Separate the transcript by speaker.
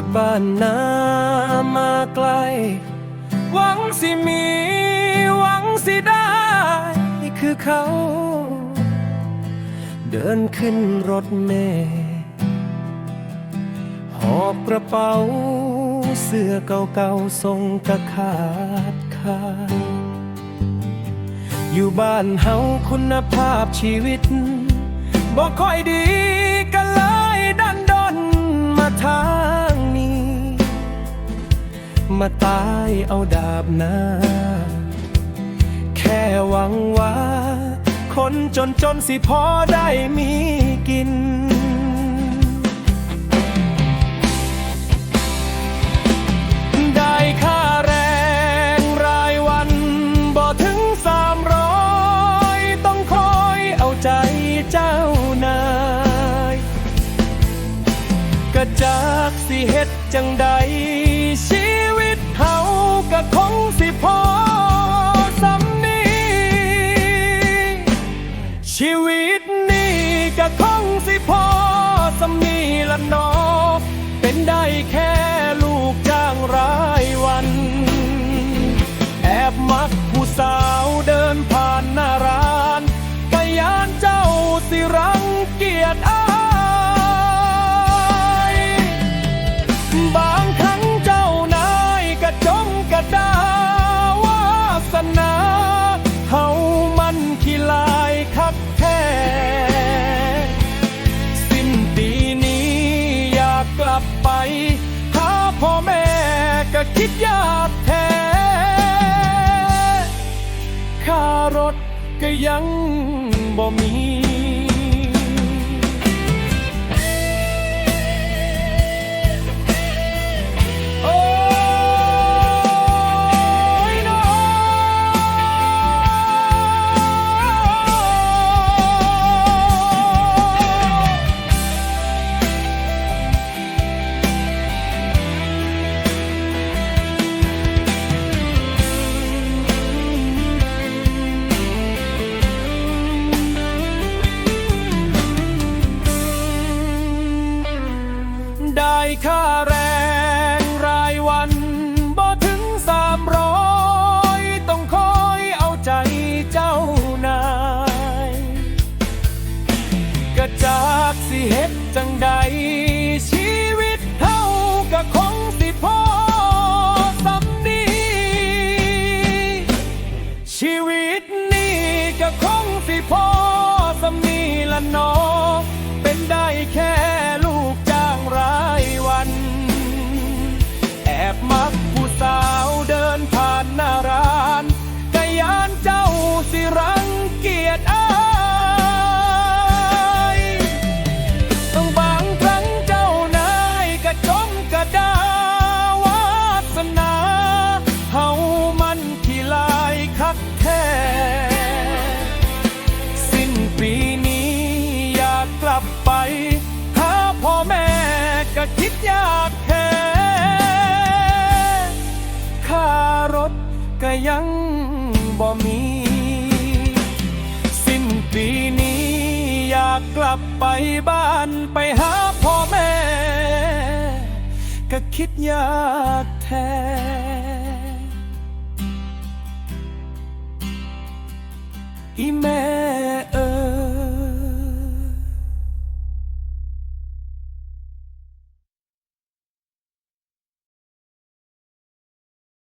Speaker 1: จากบ้านนามาไกล หวังสิมี หวังสิได้นี่คือเขา เดินขึ้นรถเมล์หอบกระเป๋า เสื้อเก่าๆทรงกระขาดคายอยู่บ้านเฮาคุณภาพชีวิตบ่ค่อยดีก็เลยดันดนมาทา มาตายเอาดาบหน้า แค่หวังว่า คนจนจนสิพอได้มีกิน ได้ค่าแรงรายวันบ่ถึงสามร้อยต้องคอยเอาใจเจ้านายก็จากสิเฮ็ดจังใดชี เขาก็คงสิพอสำนีชีวิตนี้ก็คงสิพอสำนีละนอเป็นได้แค่ลูกจ้างรายวัน แอบมักผู้สาว ก็คิดยากแท้ค่ารถก็ยังบ่มี ได้ค่าแรงรายวันบ่ถึงสามร้อยต้องคอยเอาใจเจ้านายก็จากสิเฮ็ดจังใดชีวิตเฮาก็คงสิพอสำนีชีวิตนี้ก็คงสิพอสำนีละนอเป็นได้แค่ หาพ่อแม่ก็คิดอยากแค่ค่ารถก็ยังบ่มี สิ้นปีนี้อยากกลับไปบ้านไปหาพ่อแม่ ก็คิดอยากแท้อีแม่